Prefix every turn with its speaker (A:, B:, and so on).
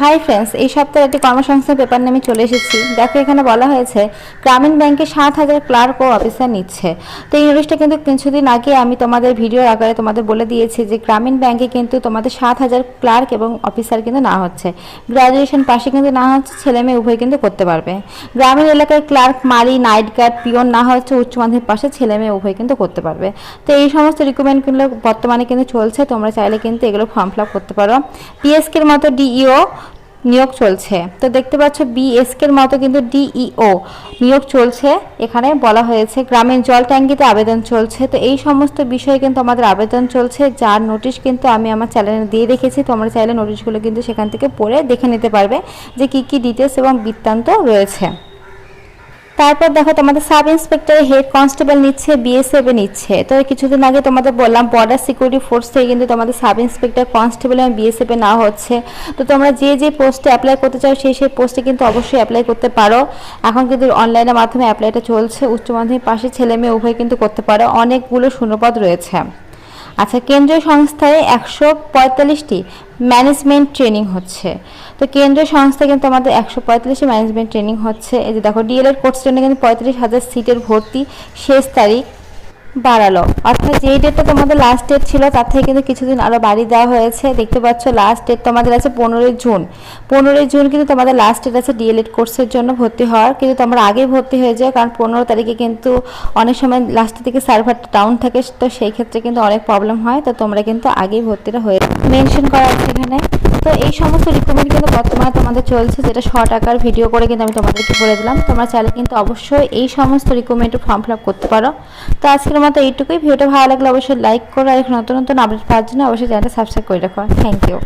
A: Hi friends, এই সপ্তাহে একটি কর্মসংস্থান পেপার নিয়ে আমি চলে এসেছি। দেখো, এখানে বলা হয়েছে, গ্রামীণ ব্যাংকে সাত হাজার ক্লার্ক ও অফিসার নিচ্ছে। তো এই নিউজটা কিন্তু কিছুদিন আগে আমি তোমাদের ভিডিওর আকারে তোমাদের বলে দিয়েছি যে, গ্রামীণ ব্যাংকে কিন্তু তোমাদের সাত হাজার ক্লার্ক এবং অফিসার কিন্তু না হচ্ছে। গ্রাজুয়েশন পাশে কিন্তু না হচ্ছে, ছেলে মেয়ে উভয় কিন্তু করতে পারবে। গ্রামীণ এলাকায় ক্লার্ক, মালি, নাইট গার্ড, পিয়ন না হচ্ছে উচ্চ মাধ্যমিক পাশে ছেলে মেয়ে উভয় কিন্তু করতে পারবে। তো এই সমস্ত রিক্রুটমেন্টগুলো বর্তমানে কিন্তু চলছে, তোমরা চাইলে কিন্তু এগুলো ফর্ম ফিল করতে পারো। পিএসকের মতো ডিইও নিয়োগ চলছে। তো দেখতে পাচ্ছ বিএসকের মতো কিন্তু ডিইও নিয়োগ চলছে। এখানে বলা হয়েছে গ্রামীণ জল ট্যাঙ্কিতে আবেদন চলছে। তো এই সমস্ত বিষয়ে কিন্তু আমাদের আবেদন চলছে। যার নোটিশ কিন্তু আমি আমার চ্যানেলে দিয়ে রেখেছি। তোমরা চাইলে নোটিশগুলো কিন্তু সেখান থেকে পড়ে দেখে নিতে পারবে যে কি কি ডিটেলস এবং বৃত্তান্ত রয়েছে। তারপর দেখো তোমাদের সাব ইন্সপেক্টরের হেড কনস্টেবল নিচ্ছে বিএসএফ নিচ্ছে। তো কিছুদিন আগে তোমাদের বললাম বর্ডার সিকিউরিটি ফোর্স থেকে কিন্তু তোমাদের সাব ইন্সপেক্টর কনস্টেবল এবং বিএসএফ নেওয়া হচ্ছে। তো তোমরা যে যে পোস্টে অ্যাপ্লাই করতে চাও, সেই সেই পোস্টে কিন্তু অবশ্যই অ্যাপ্লাই করতে পারো। এখন কিন্তু অনলাইনের মাধ্যমে অ্যাপ্লাইটা চলছে। উচ্চ মাধ্যমিক পাশে ছেলে মেয়ে উভয় কিন্তু করতে পারো। অনেকগুলো শূন্যপদ রয়েছে। আচ্ছা কেন্দ্রীয় সংস্থায় একশো পঁয়তাল্লিশটি ম্যানেজমেন্ট ট্রেনিং হচ্ছে। তো কেন্দ্রীয় সংস্থায় কিন্তু আমাদের একশো পঁয়তাল্লিশটি ম্যানেজমেন্ট ট্রেনিং হচ্ছে। এই যে দেখো ডিএলএড কোর্সের জন্য কিন্তু পঁয়তাল্লিশ হাজার সিটের ভর্তি শেষ তারিখ। বাড়ালো। অর্থাৎ যেই ডেটটা তোমাদের লাস্ট ডেট ছিল, তার থেকে কিন্তু কিছুদিন আরও বাড়িয়ে দেওয়া হয়েছে। দেখতে পাচ্ছ লাস্ট ডেট তোমাদের আছে পনেরোই জুন। পনেরোই জুন কিন্তু তোমাদের লাস্ট ডেট আছে ডিএলএড কোর্সের জন্য ভর্তি হওয়ার। কিন্তু তোমরা আগেই ভর্তি হয়ে যাও, কারণ পনেরো তারিখে কিন্তু অনেক সময় লাস্টের দিকে সার্ভারটা ডাউন থাকে, তো সেই ক্ষেত্রে কিন্তু অনেক প্রবলেম হয়। তো তোমরা কিন্তু আগেই ভর্তিটা হয়ে মেনশন করা আছে এখানে। তো এই সমস্ত রিক্রুটমেন্ট কিন্তু বর্তমানে তোমাদের চলছে, যেটা শ টাকার ভিডিও করে কিন্তু আমি তোমাদেরকে বলে দিলাম। তোমরা চাইলে কিন্তু অবশ্যই এই সমস্ত রিক্রুটমেন্টের ফর্ম ফিল আপ করতে পারো। তো আজকের মতো এইটুকুই। ভিডিওটা ভালো লাগলে অবশ্যই লাইক করো আর নতুন নতুন আপডেট পাওয়ার জন্য অবশ্যই চ্যানেলটা সাবস্ক্রাইব করে রাখো। Thank you